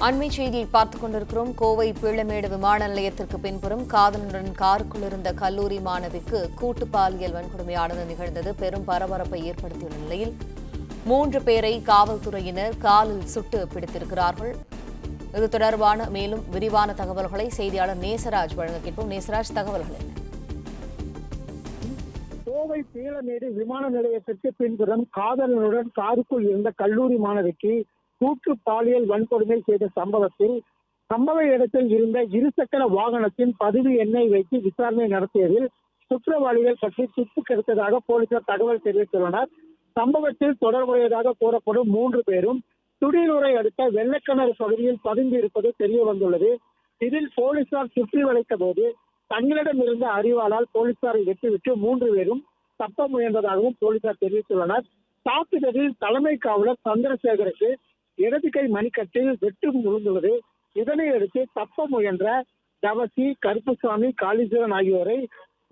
அண்மை செய்தியை பார்த்துக் கொண்டிருக்கிறோம். கோவை பீளமேடு விமான நிலையத்திற்கு பின்புறம் காதலனுடன் காருக்குள் இருந்த கல்லூரி மாணவிக்கு கூட்டு பாலியல் வன்கொடுமையானது நிகழ்ந்தது. பெரும் பரபரப்பை ஏற்படுத்தியுள்ள நிலையில் மூன்று பேரை காவல்துறையினர் காலில் சுட்டு பிடித்திருக்கிறார்கள். இது தொடர்பான மேலும் விரிவான தகவல்களை செய்தியாளர் நேசராஜ் வழங்க கேட்போம். நேசராஜ் தகவல்கள் என்ன? கோவை பீளமேடு விமான நிலையத்திற்கு பின்புறம் காதலனுடன் காருக்குள் இருந்த கல்லூரி மாணவிக்கு கூட்டு பாலியல் வன்கொடுமை செய்த சம்பவத்தில் சம்பவ இடத்தில் இருந்த இருசக்கர வாகனத்தின் பதிவு எண்ணை வைத்து விசாரணை நடத்தியதில் குற்றவாளிகள் பற்றி துப்பு கெடுத்ததாக போலீசார் தகவல் தெரிவித்துள்ளனர். சம்பவத்தில் தொடர்புடையதாக கூறப்படும் மூன்று பேரும் துடியலூரை அடுத்த வெள்ளக்கிணறு பகுதியில் பதுங்கி இருப்பது தெரிய வந்துள்ளது. இதில் போலீசார் சுற்றி வளைத்த போது தங்களிடம் இருந்த அறிவாளால் போலீசாரை வெட்டிவிட்டு மூன்று பேரும் தப்ப முயன்றதாகவும் போலீசார் தெரிவித்துள்ளனர். தாக்குதலில் தலைமை காவலர் சந்திரசேகருக்கு இடது கை மணிக்கட்டில் வெட்டு முழுந்துள்ளது. இதனை அடுத்து தப்ப முயன்ற தவசி கருப்புசாமி காளீஸ்வரன் ஆகியோரை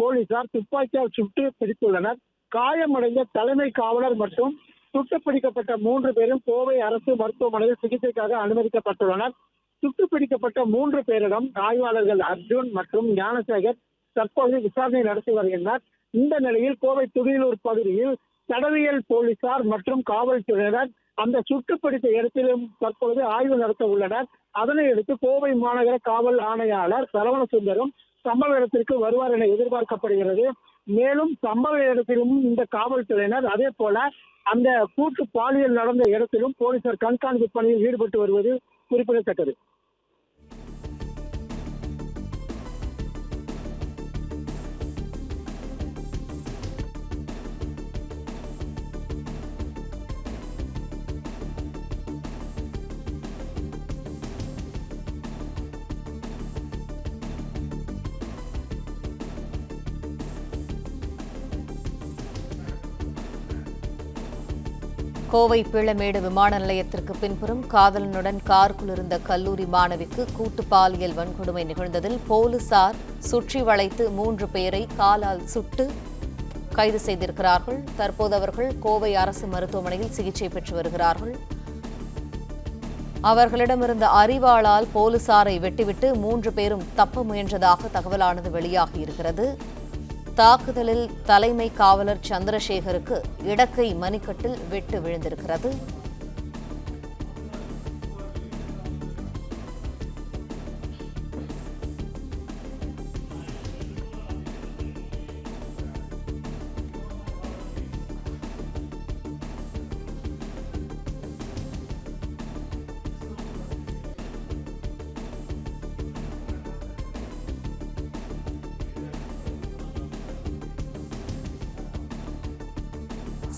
போலீசார் துப்பாக்கியால் சுட்டு பிடித்துள்ளனர். காயமடைந்த தலைமை காவலர் மற்றும் சுட்டு பிடிக்கப்பட்ட மூன்று பேரும் கோவை அரசு மருத்துவமனையில் சிகிச்சைக்காக அனுமதிக்கப்பட்டுள்ளனர். சுட்டு பிடிக்கப்பட்ட மூன்று பேரிடம் ஆய்வாளர்கள் அர்ஜுன் மற்றும் ஞானசேகர் தற்போது விசாரணை நடத்தி வருகின்றனர். இந்த நிலையில் கோவை துடியலூர் பகுதியில் தடவியல் போலீசார் மற்றும் காவல்துறையினர் அந்த சுட்டுப்பிடித்த இடத்திலும் தற்பொழுது ஆய்வு நடத்த உள்ளனர். அதனையடுத்து கோவை மாநகர காவல் ஆணையாளர் சரவண சுந்தரம் சம்பவ இடத்திற்கு வருவார் என எதிர்பார்க்கப்படுகிறது. மேலும் சம்பவ இடத்திலும் இந்த காவல்துறையினர் அதே போல அந்த கூட்டு பாலியல் நடந்த இடத்திலும் போலீசார் கண்காணிப்பு பணியில் ஈடுபட்டு வருவது குறிப்பிடத்தக்கது. கோவை பீளமேடு விமான நிலையத்திற்கு பின்புறம் காதலனுடன் காருக்குள் இருந்த கல்லூரி மாணவிக்கு கூட்டு பாலியல் வன்கொடுமை நிகழ்ந்ததில் போலீசார் சுற்றி வளைத்து மூன்று பேரை காலால் சுட்டு கைது செய்திருக்கிறார்கள். தற்போது அவர்கள் கோவை அரசு மருத்துவமனையில் சிகிச்சை பெற்று வருகிறார்கள். அவர்களிடமிருந்த அறிவாளால் போலீசாரை வெட்டிவிட்டு மூன்று பேரும் தப்ப முயன்றதாக தகவலானது வெளியாகியிருக்கிறது தாக்குதலில் தலைமை காவலர் சந்திரசேகருக்கு இடக்கை மணிக்கட்டில் வெட்டு விழுந்திருக்கிறது.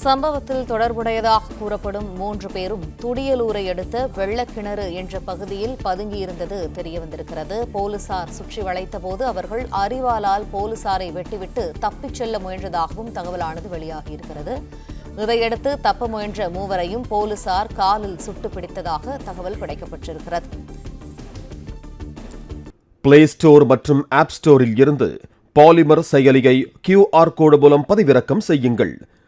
சம்பவத்தில் தொடர்புடையதாக கூறப்படும் மூன்று பேரும் துடியலூரை அடுத்த வெள்ளக்கிணறு என்ற பகுதியில் பதுங்கியிருந்தது தெரியவந்திருக்கிறது. போலீசார் சுற்றி வளைத்தபோது அவர்கள் அறிவாலால் போலீசாரை வெட்டிவிட்டு தப்பிச் செல்ல முயன்றதாகவும் தகவலானது வெளியாகியிருக்கிறது. இதையடுத்து தப்ப முயன்ற மூவரையும் போலீசார் காலில் சுட்டு பிடித்ததாக தகவல் கிடைக்கப்பட்டிருக்கிறது. பிளே ஸ்டோர் மற்றும் ஆப் ஸ்டோரில் இருந்து பாலிமர் செயலியை கியூஆர் கோடு மூலம் பதிவிறக்கம் செய்யுங்கள்.